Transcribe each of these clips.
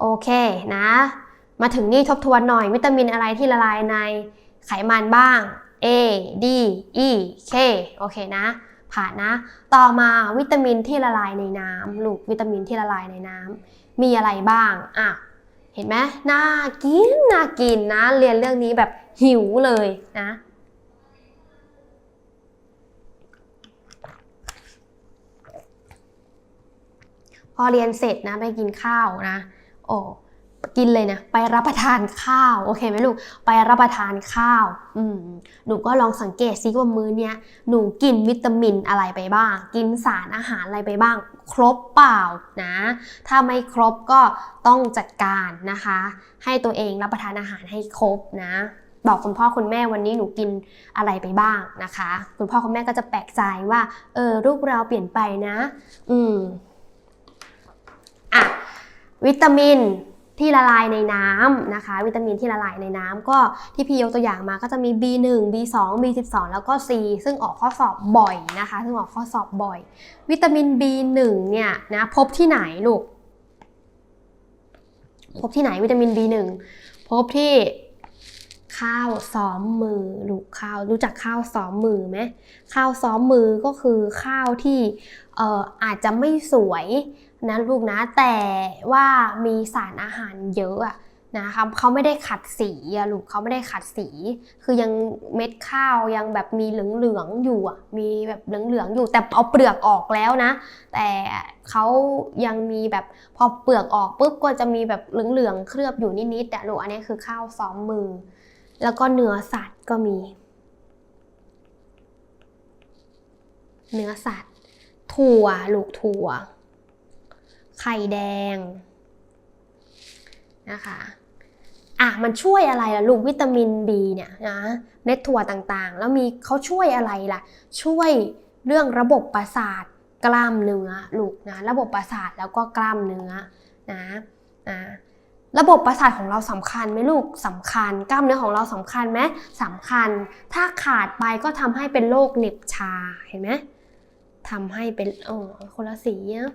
โอเคนะ มาถึงนี่ทบทวนหน่อยวิตามินอะไรที่ละลายในไขมันบ้าง A D E K โอเคนะ ผ่านนะ ต่อมาวิตามินที่ละลายในน้ำลูกวิตามินที่ละลายในน้ำมีอะไรบ้างอะเห็นไหมน่ากินน่ากินนะ เรียนเรื่องนี้แบบหิวเลยนะพอเรียนเสร็จนะไปกินข้าวนะ โอ้กินเลยนะ ไปรับประทานข้าวโอเคไหมลูก ไปรับประทานข้าวอืมหนูก็ลองสังเกตซิว่ามื้อเนี้ยหนูกินวิตามินอะไรไปบ้าง กินสารอาหารอะไรไปบ้าง ครบเปล่านะ ถ้าไม่ครบก็ต้องจัดการนะคะ ให้ตัวเองรับประทานอาหารให้ครบนะ บอกคุณพ่อคุณแม่วันนี้หนูกินอะไรไปบ้างนะคะ คุณพ่อคุณแม่ก็จะแปลกใจว่าเออลูกเราเปลี่ยนไปนะ อืมอะ วิตามินที่ละลายในน้ำนะคะ วิตามินที่ละลายในน้ำก็ที่พี่ยกตัวอย่างมาก็จะมี B1 B2 B12 แล้วก็ C ซึ่งออกข้อสอบบ่อยนะคะ ซึ่งออกข้อสอบบ่อย วิตามิน B1 เนี่ยนะพบที่ไหนลูก พบที่ไหนวิตามิน B1 พบที่ข้าวซ้อมมือลูกข้าวรู้จักข้าวซ้อมมือไหมข้าวซ้อมมือก็คือข้าวที่เอ่ออาจจะไม่สวย นะลูกนะแต่ว่ามีสารอาหารเยอะอะนะคะเขาไม่ได้ขัดสีอะลูกเขาไม่ได้ขัดสี คือยังเม็ดข้าวยังแบบมีเหลืองๆอยู่อะมีแบบเหลืองๆอยู่แต่เอาเปลือกออกแล้วนะ แต่เขายังมีแบบพอเปลือกออกปุ๊บก็จะมีแบบเหลืองๆเคลือบอยู่นิดๆแต่ลูกอันนี้คือข้าวซ้อมมือ แล้วก็เนื้อสัตว์ก็มี เนื้อสัตว์ ถั่วลูกถั่ว ไข่แดงนะคะอะมันช่วยอะไรล่ะลูกวิตามิน B เนี่ยนะเม็ดถั่วต่างๆ แล้วมีเขาช่วยอะไรล่ะ ช่วยเรื่องระบบประสาทกล้ามเนื้อลูกนะระบบประสาทแล้วก็กล้ามเนื้อนะนะระบบประสาทของเราสำคัญไหมลูกสำคัญ กล้ามเนื้อของเราสำคัญไหมสำคัญ ถ้าขาดไปก็ทำให้เป็นโรคเหน็บชาเห็นไหมทำให้เป็นเออคนละสีนะ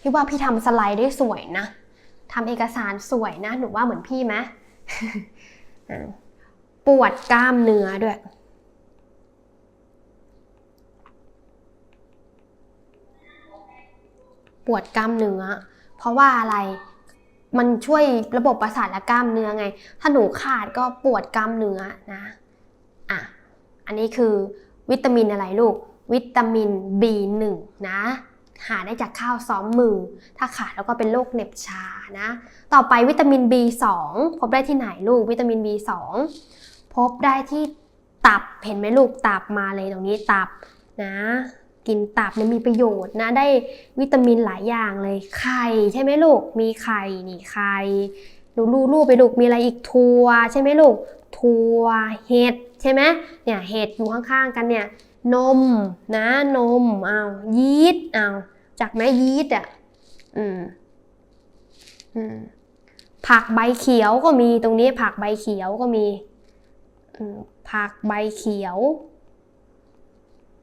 พี่ว่าพี่ทำสไลด์ได้สวยนะทำเอกสารสวยนะ หนูว่าเหมือนพี่ไหมปวดกล้ามเนื้อด้วย ปวดกล้ามเนื้อ เพราะว่าอะไรมันช่วยระบบประสาทและกล้ามเนื้อไง ถ้าหนูขาดก็ปวดกล้ามเนื้อนะ อะ อันนี้คือวิตามินอะไรลูก วิตามิน B1 นะ หาได้จากข้าวซ้อมมือ ถ้าขาดแล้วก็เป็นโรคเหน็บชานะ ต่อไปวิตามิน B2 พบได้ที่ไหนลูกวิตามิน B2 พบได้ที่ตับเห็นไหมลูกตับมาเลยตรงนี้ตับนะ กินตับเนี่ยมีประโยชน์นะได้วิตามินหลายอย่างเลยไข่ใช่ไหมลูกมีไข่นี่ไข่ดูรูรูไปลูกมีอะไรอีกถั่วใช่ไหมลูกถั่วเห็ดใช่ไหมเนี่ยเห็ดอยู่ข้างๆกันเนี่ย นมนะนมเอายีสต์เอาจากแม่ยีสต์อะอืมอืมผักใบเขียวก็มีตรงนี้ผักใบเขียวก็มีอืมผักใบเขียว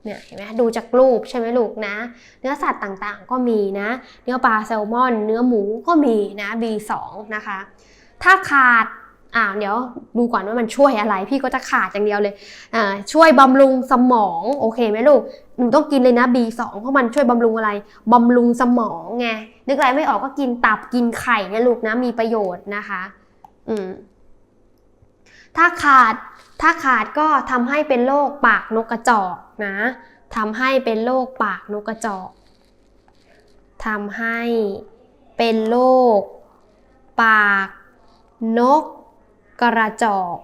เนี่ยเห็นไหมดูจากรูปใช่ไหมลูกนะ เนื้อสัตว์ต่างๆก็มีนะ เนื้อปลาแซลมอน เนื้อหมูก็มีนะ B2 นะคะ ถ้าขาด อ่าเดี๋ยวดูก่อนว่ามันช่วยอะไร พี่ก็จะขาดอย่างเดียวเลยอ่าช่วยบำรุงสมองโอเคไหมลูกหนูต้องกินเลยนะ B2 เพราะมันช่วยบำรุงอะไรบำรุงสมองไงนึกอะไรไม่ออกก็กินตับกินไข่เนี่ยลูกนะมีประโยชน์นะคะ อืมถ้าขาดถ้าขาดก็ทำให้เป็นโรคปากนกกระจอกนะทำให้เป็นโรคปากนกกระจอกทำให้เป็นโรคปากนก กระจอก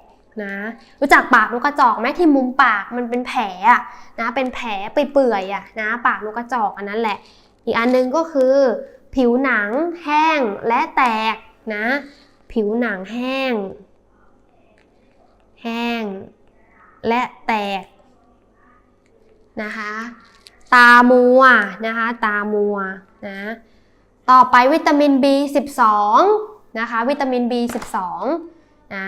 นะรู้จักปากนกกระจอกไหมที่มุมปากมันเป็นแผลอะนะเป็นแผลเปื่อยอะนะปากนกกระจอกอันนั้นแหละ อีกอันหนึงก็คือ ผิวหนังแห้งและแตกนะ ผิวหนังแห้ง แห้ง และแตกนะคะตามัวนะคะตามัวนะต่อไปวิตามิน B12 นะคะวิตามิน B12 นะ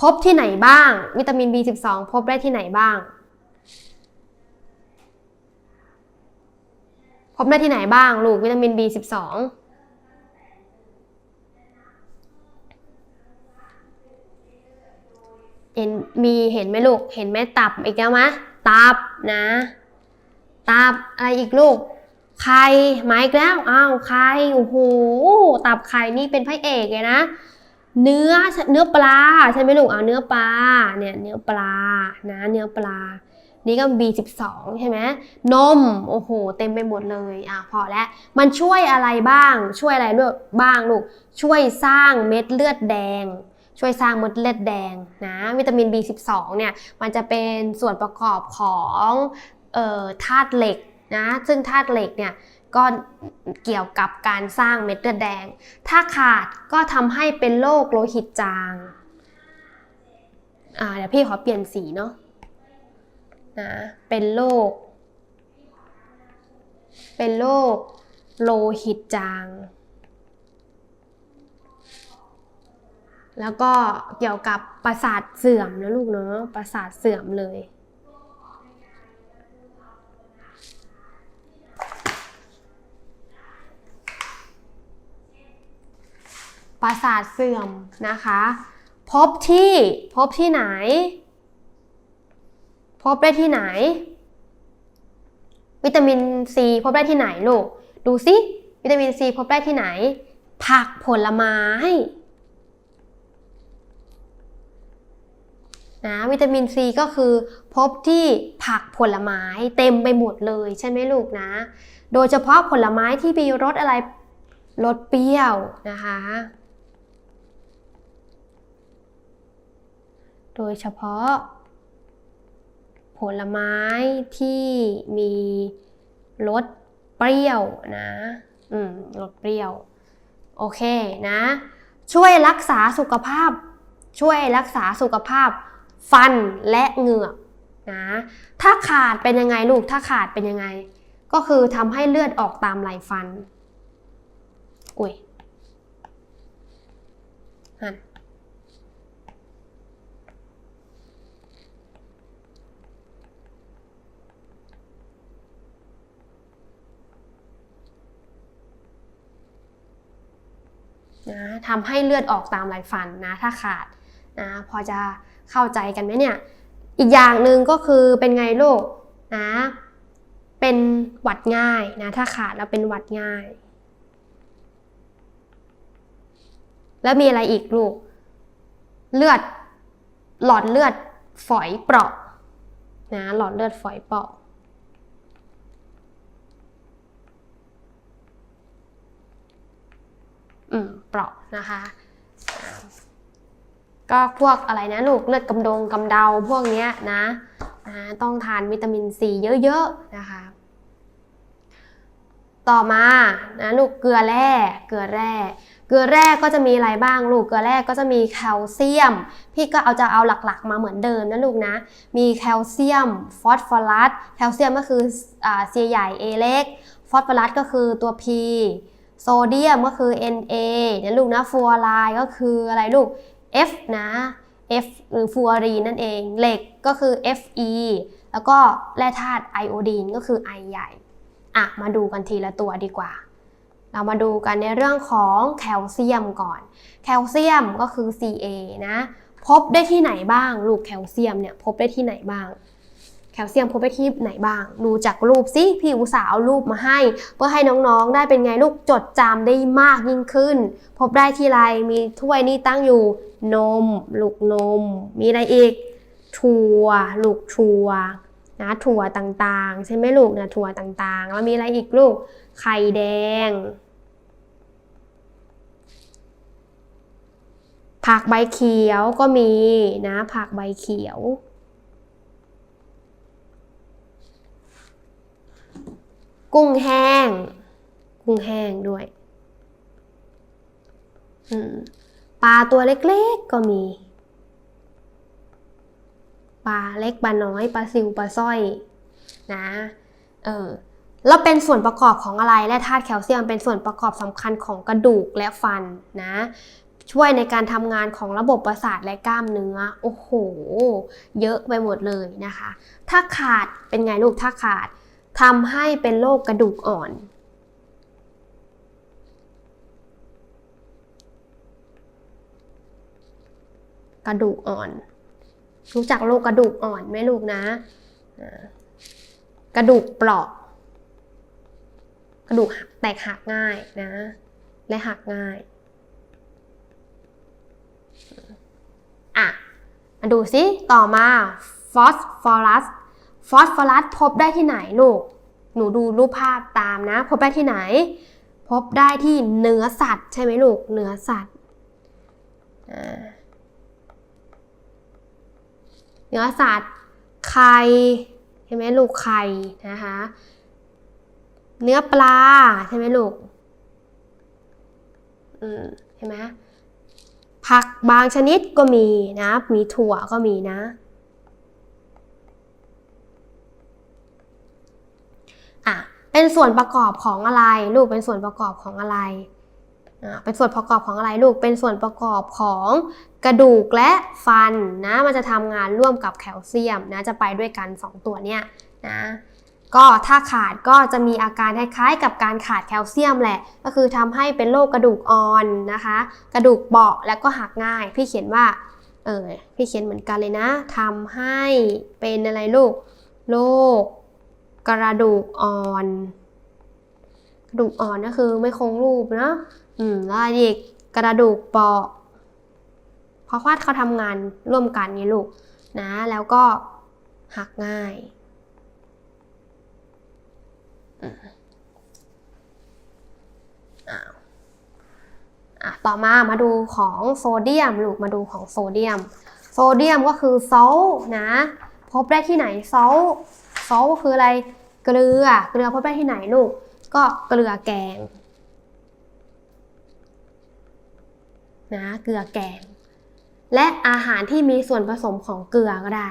พบที่ไหนบ้าง วิตามิน B12 พบได้ที่ไหนบ้าง พบได้ที่ไหนบ้าง ลูกวิตามิน B12 เห็นมีเห็นไหมลูก เห็นไหมตับอีกแล้วมะตับนะ ตับอะไรอีกลูก ไข่มาอีกแล้ว อ้าว ไข่ โอ้โห ตับไข่นี่เป็นพระเอกเลยนะ เนื้อเนื้อปลาใช่ไหมลูกเอาเนื้อปลาเนี่ยเนื้อปลานะเนื้อปลา นี่ก็ B12 ใช่ไหมนมโอ้โหเต็มไปหมดเลยอะพอแล้วมันช่วยอะไรบ้าง ช่วยอะไรด้วยบ้างลูกช่วยสร้างเม็ดเลือดแดง ช่วยสร้างเม็ดเลือดแดงนะวิตามิน B12 เนี่ยมันจะเป็นส่วนประกอบของธาตุเหล็กนะซึ่งธาตุเหล็กเนี่ย ก็เกี่ยวกับการสร้างเม็ดเลือดแดง ถ้าขาดก็ทำให้เป็นโรคโลหิตจางอ่าเดี๋ยวพี่ขอเปลี่ยนสีเนาะนะเป็นโรคเป็นโรคโลหิตจาง แล้วก็เกี่ยวกับประสาทเสื่อมนะลูกเนาะประสาทเสื่อมเลย ประสาทเสื่อมนะคะ พบที่พบที่ไหน พบได้ที่ไหน วิตามินซีพบได้ที่ไหนลูก ดูสิวิตามินซีพบได้ที่ไหน ผักผลไม้นะวิตามินซีก็คือพบที่ผักผลไม้เต็มไปหมดเลยใช่ไหมลูกนะ โดยเฉพาะผลไม้ที่มีรสอะไรรสเปรี้ยวนะคะ โดยเฉพาะ ผลไม้ที่มีรสเปรี้ยวนะ อืม รสเปรี้ยว โอเคนะ ช่วยรักษาสุขภาพ ช่วยรักษาสุขภาพ ฟันและเหงือกนะ ถ้าขาดเป็นยังไงลูก ถ้าขาดเป็นยังไง ก็คือทำให้เลือดออกตามไหลฟัน อุ้ยหัน นะทำให้เลือดออกตามไหลฟันนะถ้าขาดนะพอจะเข้าใจกันไหมเนี่ย อีกอย่างหนึ่งก็คือเป็นไงลูกนะเป็นหวัดง่ายนะถ้าขาดแล้วเป็นหวัดง่าย แล้วมีอะไรอีกลูก เลือดหลอดเลือดฝอยเปราะนะหลอดเลือดฝอยเปราะ อืม เปราะนะคะ ก็พวกอะไรนะลูกเลือดกำดงกำเดาพวกเนี้ยนะนะต้องทานวิตามินซีเยอะๆนะคะ ต่อมานะลูกเกลือแร่เกลือแร่เกลือแร่ก็จะมีอะไรบ้างลูก เกลือแร่ก็จะมีแคลเซียม พี่ก็เอาจะเอาหลักๆ มาเหมือนเดิมนะลูกนะ มีแคลเซียม ฟอสฟอรัส แคลเซียมก็คืออ่า C ใหญ่ A เล็ก ฟอสฟอรัสก็คือตัว P โซเดียมก็คือ Na นี่ลูกนะฟลูอไรด์ก็คืออะไรลูก F นะ F หรือฟลูออรีนนั่นเอง เหล็กก็คือ Fe แล้วก็แร่ธาตุไอโอดีนก็คือ I ใหญ่ อะ มาดูกันทีละตัวดีกว่า เรามาดูกันในเรื่องของแคลเซียมก่อน แคลเซียมก็คือ Ca นะ พบได้ที่ไหนบ้าง ลูกแคลเซียมเนี่ยพบได้ที่ไหนบ้าง แคลเซียมพบได้ที่ไหนบ้าง ดูจากรูปสิพี่อุตสาเอารูปมาให้ เพื่อให้น้องๆได้เป็นไงลูกจดจำได้มากยิ่งขึ้น พบได้ที่ไรมีถ้วยนี่ตั้งอยู่ นม ลูกนม มีอะไรอีก ถั่ว ลูกถั่วนะถั่วต่างๆ ใช่ไหมลูกนะถั่วต่างๆ แล้วมีอะไรอีกลูก ไข่แดง ผักใบเขียวก็มีนะ ผักใบเขียว กุ้งแห้ง กุ้งแห้งด้วยปลาตัวเล็กๆก็มี ปลาเล็กปลาน้อยปลาซิวปลาสร้อยนะเออแล้วเป็นส่วนประกอบของอะไรและธาตุแคลเซียมเป็นส่วนประกอบสำคัญของกระดูกและฟันนะช่วยในการทำงานของระบบประสาทและกล้ามเนื้อ โอ้โห เยอะไปหมดเลยนะคะ ถ้าขาดเป็นไงลูกถ้าขาด ทำให้เป็นโรคกระดูกอ่อน กระดูกอ่อน รู้จักโรคกระดูกอ่อนไหมลูกนะ กระดูกเปราะ กระดูกหักแตกหักง่ายนะ และหักง่าย อะ มาดูซิ ต่อมาฟอสฟอรัส ฟอสฟอรัสพบได้ที่ไหนลูก หนูดูรูปภาพตามนะ พบได้ที่ไหน พบได้ที่เนื้อสัตว์ ใช่ไหมลูก เนื้อสัตว์อ่าเนื้อสัตว์ ไข่ใช่ไหมลูก ไข่นะคะ เนื้อปลาใช่ไหมลูก อืมเห็นไหมผักบางชนิดก็มีนะ มีถั่วก็มีนะ อะ เป็นส่วนประกอบของอะไร ลูกเป็นส่วนประกอบของอะไร เป็นส่วนประกอบของอะไรลูก เป็นส่วนประกอบของกระดูกและฟันนะ มันจะทำงานร่วมกับแคลเซียมนะ จะไปด้วยกัน 2 ตัวเนี้ยนะ ก็ถ้าขาดก็จะมีอาการคล้ายๆ กับการขาดแคลเซียมแหละ ก็คือทำให้เป็นโรคกระดูกอ่อนนะคะ กระดูกเบาแล้วก็หักง่าย พี่เขียนว่า เออพี่เขียนเหมือนกันเลยนะทำให้เป็นอะไรลูก โรค กระดูกอ่อน กระดูกอ่อนก็คือไม่คงรูปเนาะอืมแล้วอีกกระดูกเปราะเพราะว่าเขาทำงานร่วมกันไงลูกนะ แล้วก็หักง่ายอะต่อมามาดูของโซเดียมลูกมาดูของโซเดียม โซเดียมก็คือโซลนะ พบได้ที่ไหนโซล โซลคืออะไร เกลือ เกลือพบได้ที่ไหนลูก ก็เกลือแกงนะเกลือแกง และอาหารที่มีส่วนผสมของเกลือก็ได้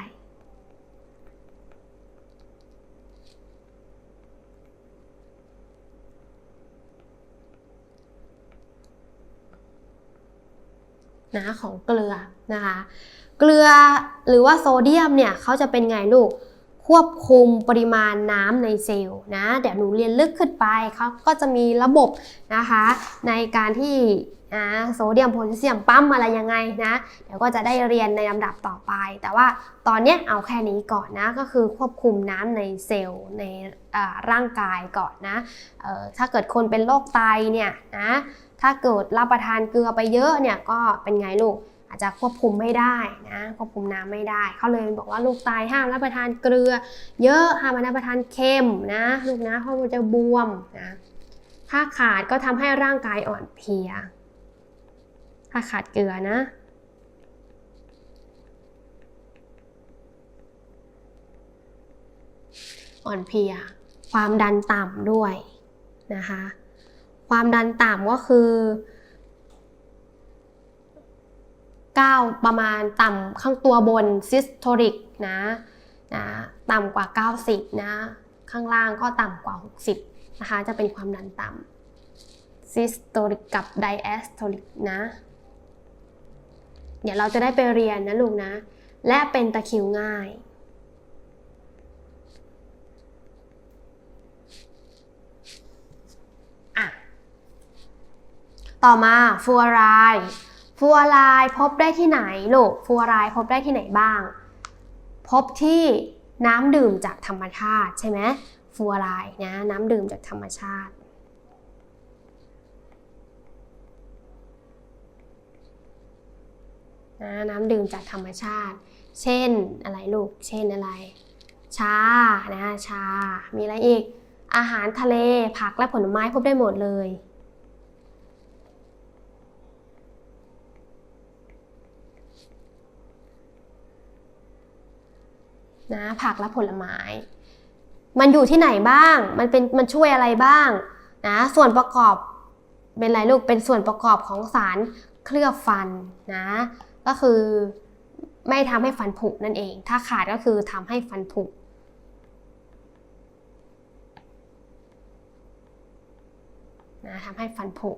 นะของเกลือนะคะ เกลือหรือว่าโซเดียมเนี่ยเขาจะเป็นไงลูก ควบคุมปริมาณน้ำในเซลล์นะเดี๋ยวหนูเรียนลึกขึ้นไปเขาก็จะมีระบบนะคะในการที่นะโซเดียมโพแทสเซียมปั๊มอะไรยังไงนะเดี๋ยวก็จะได้เรียนในลำดับต่อไป แต่ว่าตอนเนี้ยเอาแค่นี้ก่อนนะก็คือควบคุมน้ำในเซลล์ในร่างกายก่อนนะถ้าเกิดคนเป็นโรคไตเนี่ยนะถ้าเกิดรับประทานเกลือไปเยอะเนี่ยก็เป็นไงลูก อาจจะควบคุมไม่ได้นะควบคุมน้ำไม่ได้ เขาเลยบอกว่าลูกตายห้ามรับประทานเกลือ เยอะห้ามรับประทานเค็มนะลูกนะเพราะมันจะบวมนะถ้าขาดก็ทำให้ร่างกายอ่อนเพลีย ถ้าขาดเกลือนะอ่อนเพลีย ความดันต่ำด้วยนะคะ ความดันต่ำก็คือ 9 ประมาณต่ำข้างตัวบน systolic นะนะต่ำกว่า 90 นะ ข้างล่างก็ต่ำกว่า 60 นะคะ จะเป็นความดันต่ำ systolic กับ diastolic นะ เดี๋ยวเราจะได้ไปเรียนนะลูกนะ และเป็นตะคิวง่ายอะต่อมาฟูออไรด์ ฟลูออไรด์พบได้ที่ไหนลูกฟลูออไรด์พบได้ที่ไหนบ้าง พบที่น้ำดื่มจากธรรมชาติใช่ไหมฟลูออไรด์นะน้ำดื่มจากธรรมชาติน,น้ำดื่มจากธรรมชาติ เช่นอะไรลูก เช่นอะไร ชา นะ ชา มีอะไรอีก อาหารทะเล ผักและผลไม้พบได้หมดเลย นะผักและผลไม้ มันอยู่ที่ไหนบ้าง มันเป็นมันช่วยอะไรบ้างนะส่วนประกอบเป็นอะไรลูกเป็นส่วนประกอบของสารเคลือบฟันนะก็คือไม่ทำให้ฟันผุนั่นเอง ถ้าขาดก็คือทำให้ฟันผุนะทำให้ฟันผุ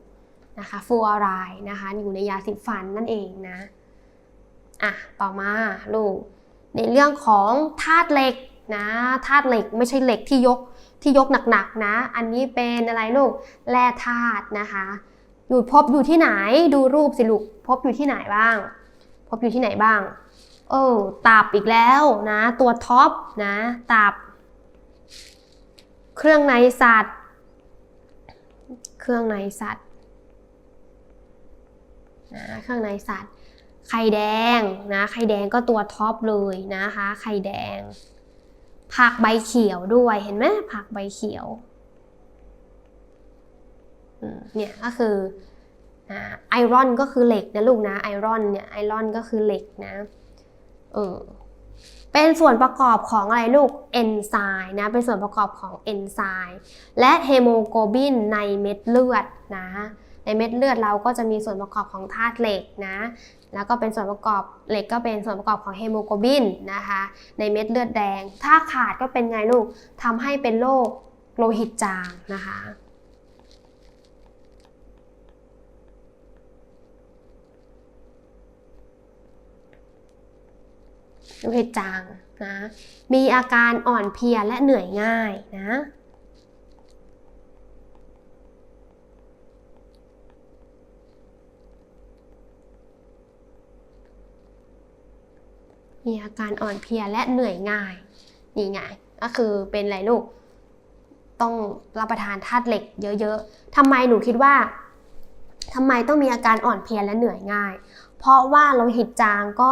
นะคะฟูออไรนะคะอยู่ในยาสีฟันนั่นเองนะอะต่อมาลูก ในเรื่องของธาตุเหล็กนะธาตุเหล็กไม่ใช่เหล็กที่ยกที่ยกหนักๆนะ อันนี้เป็นอะไรลูกแร่ธาตุนะคะอยู่พบอยู่ที่ไหนดูรูปสิลูกพบอยู่ที่ไหนบ้าง พบอยู่ที่ไหนบ้าง เออตับอีกแล้วนะ ตัวท็อปนะตับ เครื่องในสัตว์ เครื่องในสัตว์นะเครื่องในสัตว์ ไข่แดงนะไข่แดงก็ตัวท็อปเลยนะคะ ไข่แดง ผักใบเขียวด้วยเห็นไหมผักใบเขียวเนี่ยก็คือไอรอนก็คือเหล็กนะลูกนะไอรอนเนี่ยไอรอนก็คือเหล็กนะเออเป็นส่วนประกอบของอะไรลูกเอนไซม์นะเป็นส่วนประกอบของเอนไซม์และเฮโมโกลบินในเม็ดเลือดนะในเม็ดเลือดเราก็จะมีส่วนประกอบของธาตุเหล็กนะ แล้วก็เป็นส่วนประกอบเหล็กก็เป็นส่วนประกอบของเฮโมโกลบินนะคะ ในเม็ดเลือดแดง ถ้าขาดก็เป็นไงลูกทำให้เป็นโรคโลหิตจางนะคะโลหิตจางนะ มีอาการอ่อนเพลียและเหนื่อยง่ายนะ มีอาการอ่อนเพลียและเหนื่อยง่าย นี่ไง ก็คือเป็นอะไรลูก ต้องรับประทานธาตุเหล็กเยอะๆทำไมหนูคิดว่าทำไมต้องมีอาการอ่อนเพลียและเหนื่อยง่าย เพราะว่าโลหิตจางก็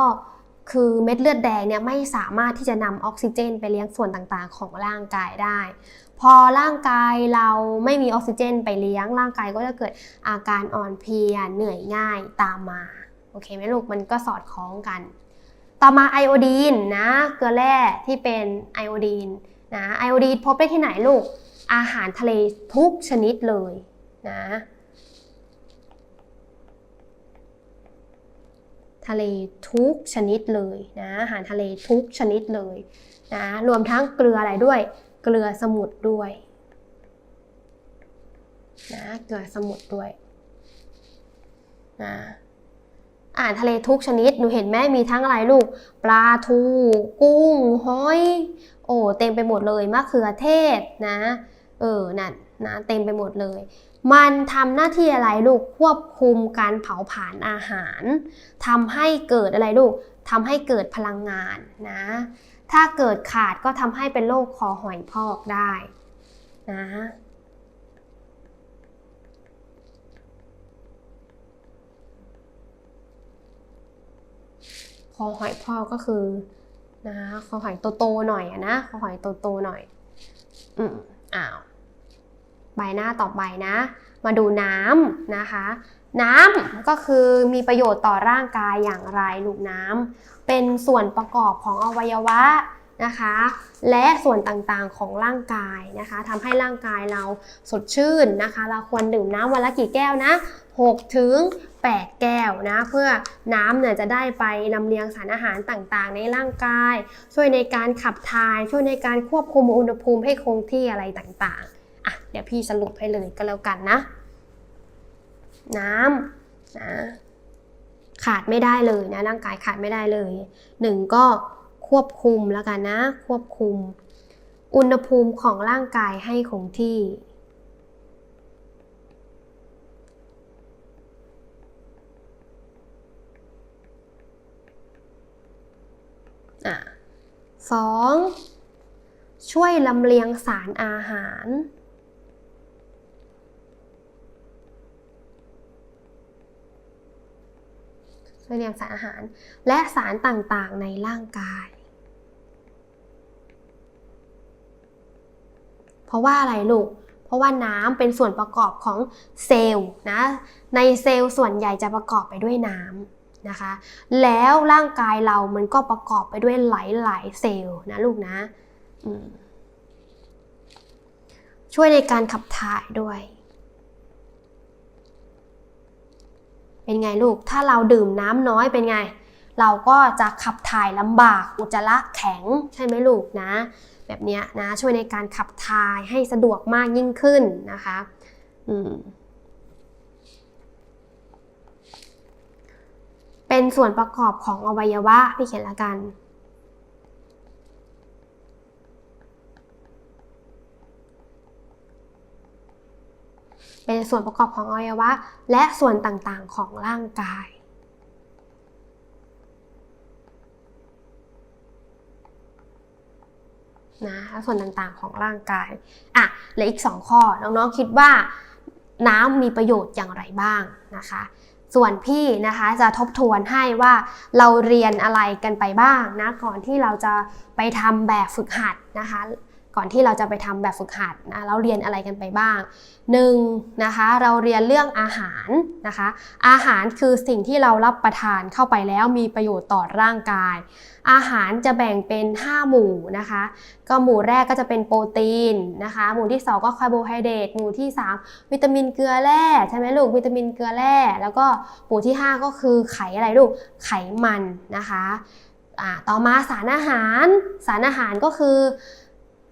คือเม็ดเลือดแดงเนี่ยไม่สามารถที่จะนำออกซิเจน ไปเลี้ยงส่วนต่างๆ ของร่างกายได้ พอร่างกายเราไม่มีออกซิเจน ไปเลี้ยงร่างกายก็จะเกิดอาการอ่อนเพลียเหนื่อยง่ายตามมา โอเคไหมลูกมันก็สอดคล้องกัน ต่อมาไอโอดีนนะเกลือแร่ที่เป็นไอโอดีนนะไอโอดีนพบได้ที่ไหนลูก อาหารทะเลทุกชนิดเลยนะทะเลทุกชนิดเลยนะอาหารทะเลทุกชนิดเลยนะรวมทั้งเกลืออะไรด้วย เกลือสมุทรด้วยนะเกลือสมุทรด้วยนะ อาหารทะเลทุกชนิด หนูเห็นแม่มีทั้งอะไรลูก ปลาทู กุ้ง หอย โอ้เต็มไปหมดเลยมะเขือเทศนะ เออนั่นนะเต็มไปหมดเลย มันทำหน้าที่อะไรลูกควบคุมการเผาผลาญอาหารทำให้เกิดอะไรลูกทำให้เกิดพลังงานนะ ถ้าเกิดขาดก็ทำให้เป็นโรคคอหอยพอกได้นะ คอหอยพอกก็คือนะคอหอยโตๆหน่อยนะคอหอยโตๆหน่อย อืมอ้าวใบหน้าต่อไปนะ มาดูน้ำนะคะ น้ำก็คือมีประโยชน์ต่อร่างกายอย่างไรลูกน้ำเป็นส่วนประกอบของอวัยวะนะคะ และส่วนต่างๆของร่างกายนะคะทำให้ร่างกายเราสดชื่นนะคะ เราควรดื่มน้ำวันละกี่แก้วนะ6ถึง 8 แก้วนะเพื่อน้ำเนี่ยจะได้ไปลำเลียงสารอาหารต่างๆ ในร่างกาย ช่วยในการขับถ่าย ช่วยในการควบคุมอุณหภูมิให้คงที่อะไรต่างๆอะเดี๋ยวพี่สรุปให้เลยก็แล้วกันนะ น้ำนะขาดไม่ได้เลยนะร่างกายขาดไม่ได้เลยหนึ่งก็ควบคุมแล้วกันนะ ควบคุม อุณหภูมิของร่างกายให้คงที่ อะสองช่วยลำเลียงสารอาหาร ช่วยเลียงสารอาหาร และสารต่างๆในร่างกาย เพราะว่าอะไรลูก เพราะว่าน้ำเป็นส่วนประกอบของเซลล์นะ ในเซลล์ส่วนใหญ่จะประกอบไปด้วยน้ำ นะคะ แล้วร่างกายเรามันก็ประกอบไปด้วยหลายๆเซลล์นะลูกนะอืมช่วยในการขับถ่ายด้วย เป็นไงลูก ถ้าเราดื่มน้ำน้อยเป็นไง เราก็จะขับถ่ายลำบาก อุจจาระแข็งใช่ไหมลูกนะ แบบเนี้ยนะ ช่วยในการขับถ่ายให้สะดวกมากยิ่งขึ้นนะคะ อืม เป็นส่วนประกอบของอวัยวะพี่เขียนละกัน เป็นส่วนประกอบของอวัยวะ และส่วนต่างๆของร่างกายนะส่วนต่างๆของร่างกายอะเหลืออีก 2 ข้อ น้องๆคิดว่าน้ำมีประโยชน์อย่างไรบ้างนะคะ ส่วนพี่นะคะจะทบทวนให้ว่าเราเรียนอะไรกันไปบ้างนะก่อนที่เราจะไปทำแบบฝึกหัดนะคะ ก่อนที่เราจะไปทำแบบฝึกหัดนะเราเรียนอะไรกันไปบ้างหนึ่งนะคะเราเรียนเรื่องอาหารนะคะ อาหารคือสิ่งที่เรารับประทานเข้าไปแล้วมีประโยชน์ต่อร่างกาย อาหารจะแบ่งเป็น 5 หมู่นะคะ ก็หมู่แรกก็จะเป็นโปรตีนนะคะ หมู่ที่ 2 ก็คาร์โบไฮเดรตหมู่ที่ 3 วิตามินเกลือแร่ใช่ไหมลูกวิตามินเกลือแร่แล้วก็หมู่ที่ 5 ก็คือไขอะไรลูกไขมันนะคะต่อมาสารอาหารสารอาหารก็คือ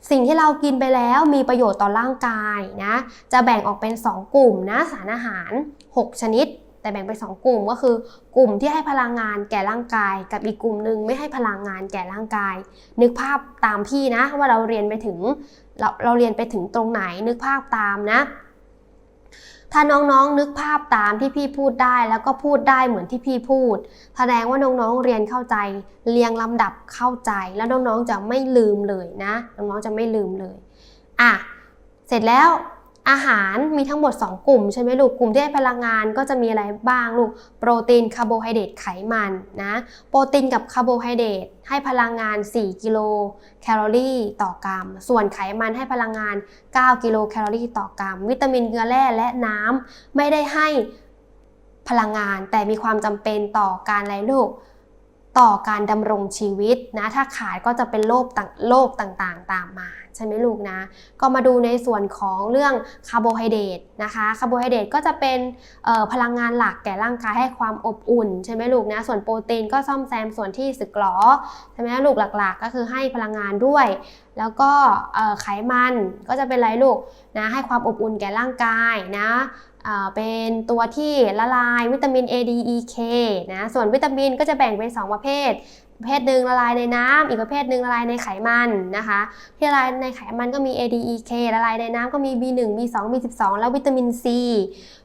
สิ่งที่เรากินไปแล้วมีประโยชน์ต่อร่างกายนะ จะแบ่งออกเป็น 2 กลุ่มนะสารอาหาร 6 ชนิด แต่แบ่งเป็น2กลุ่มก็คือ กลุ่มที่ให้พลังงานแก่ร่างกาย กับอีกกลุ่มหนึ่งไม่ให้พลังงานแก่ร่างกาย นึกภาพตามพี่นะว่าเราเรียนไปถึงเราเราเรียนไปถึงตรงไหนนึกภาพตามนะ ถ้าน้องๆนึกภาพตามที่พี่พูดได้แล้วก็พูดได้เหมือนที่พี่พูด แสดงว่าน้องๆเรียนเข้าใจ เรียงลำดับเข้าใจ แล้วน้องๆจะไม่ลืมเลยนะ น้องๆจะไม่ลืมเลย อะ เสร็จแล้ว อาหารมีทั้งหมด 2 กลุ่มใช่ไหมลูก กลุ่มที่ให้พลังงานก็จะมีอะไรบ้างลูก โปรตีนคาร์โบไฮเดรตไขมันนะ โปรตีนกับคาร์โบไฮเดรตให้พลังงาน 4 กิโลแคลอรี่ต่อกรัม ส่วนไขมันให้พลังงาน 9 กิโลแคลอรี่ต่อกรัม วิตามินเกลือแร่และน้ำไม่ได้ให้พลังงานแต่มีความจำเป็นต่อการอะไรลูก ต่อการดำรงชีวิตนะ ถ้าขาดก็จะเป็นโรคต่างโรคต่างๆ ตามมา ใช่ไหมลูกนะ ก็มาดูในส่วนของเรื่องคาร์โบไฮเดรตนะคะคาร์โบไฮเดรตก็จะเป็นพลังงานหลักแก่ร่างกายให้ความอบอุ่น ใช่ไหมลูกนะ ส่วนโปรตีนก็ซ่อมแซมส่วนที่สึกหรอใช่ไหมลูกหลักๆ ก็คือให้พลังงานด้วย แล้วก็ไขมันก็จะเป็นไรลูกนะให้ความอบอุ่นแก่ร่างกายนะ เป็นตัวที่ละลายวิตามิน A D E K นะ ส่วนวิตามินก็จะแบ่งเป็น 2 ประเภท ประเภทหนึ่งละลายในน้ำอีกประเภทหนึ่งละลายในไขมันนะคะ ที่ละลายในไขมันก็มี A D E K ละลายในน้ำก็มี B1 B2 B12 แล้ววิตามิน C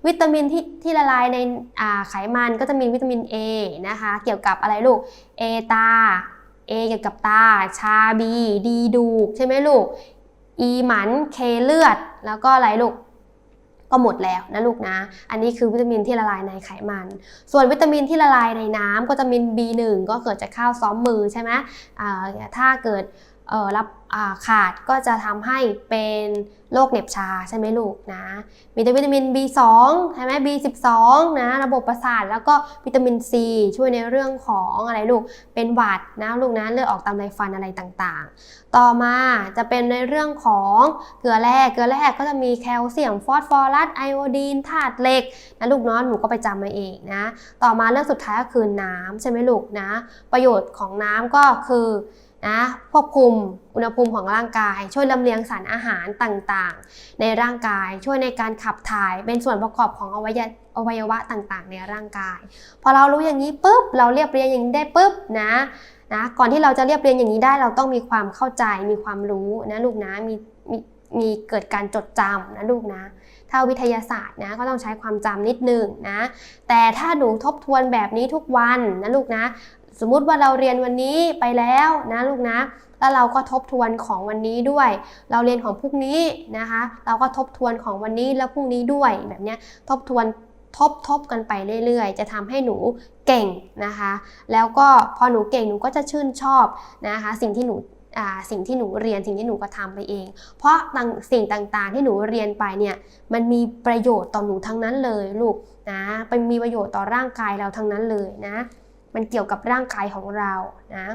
วิตามินที่ที่ละลายในไขมันก็จะมีวิตามิน A นะคะ เกี่ยวกับอะไรลูก A ตา A เกี่ยวกับตา ชา B D ดูกใช่ไหมลูก E หมัน K เลือด แล้วก็อะไรลูก ก็หมดแล้วนะลูกนะ อันนี้คือวิตามินที่ละลายในไขมัน ส่วนวิตามินที่ละลายในน้ำก็จะมี B1 ก็เกิดจากข้าวซ้อมมือใช่ไหมถ้าเกิด รับขาดก็จะทำให้เป็นโรคเหน็บชาใช่ไหมลูกนะ มีวิตามิน B2 ใช่ไหม B12 นะระบบประสาทแล้วก็วิตามิน C ช่วยในเรื่องของอะไรลูกเป็นหวัดนะลูกนะเลือดออกตามไรฟันอะไรต่างๆ ต่อมาจะเป็นในเรื่องของเกลือแร่เกลือแร่ก็จะมีแคลเซียมฟอสฟอรัสไอโอดีนธาตุเหล็กนะลูกเนาะหนูก็ไปจำมาเองนะ ต่อมาเรื่องสุดท้ายก็คือน้ำใช่ไหมลูกนะ ประโยชน์ของน้ำก็คือ นะควบคุมอุณหภูมิของร่างกาย ช่วยลำเลียงสารอาหารต่างๆ ในร่างกายช่วยในการขับถ่ายเป็นส่วนประกอบของอวัยวะอวัยวะต่างๆ ในร่างกาย พอเรารู้อย่างนี้ปุ๊บเราเรียบเรียงอย่างนี้ได้ปุ๊บนะนะก่อนที่เราจะเรียบเรียงอย่างนี้ได้เราต้องมีความเข้าใจมีความรู้นะลูกนะมีมีมีเกิดการจดจำนะลูกนะถ้าวิทยาศาสตร์นะก็ต้องใช้ความจำนิดนึงนะแต่ถ้าหนูทบทวนแบบนี้ทุกวันนะลูกนะ สมมุติว่าเราเรียนวันนี้ไปแล้วนะลูกนะ แล้วเราก็ทบทวนของวันนี้ด้วย เราเรียนของพรุ่งนี้นะคะ เราก็ทบทวนของวันนี้แล้วพรุ่งนี้ด้วยแบบนี้ทบทวนทบทบกันไปเรื่อยๆ จะทำให้หนูเก่งนะคะ แล้วก็พอหนูเก่งหนูก็จะชื่นชอบนะคะ สิ่งที่หนูสิ่งที่หนูเรียนสิ่งที่หนูก็ทำไปเอง เพราะสิ่งต่างๆที่หนูเรียนไปเนี่ยมันมีประโยชน์ต่อหนูทั้งนั้นเลยลูกนะเป็นมีประโยชน์ต่อร่างกายเราทั้งนั้นเลยนะ มันเกี่ยวกับร่างกายของเรานะ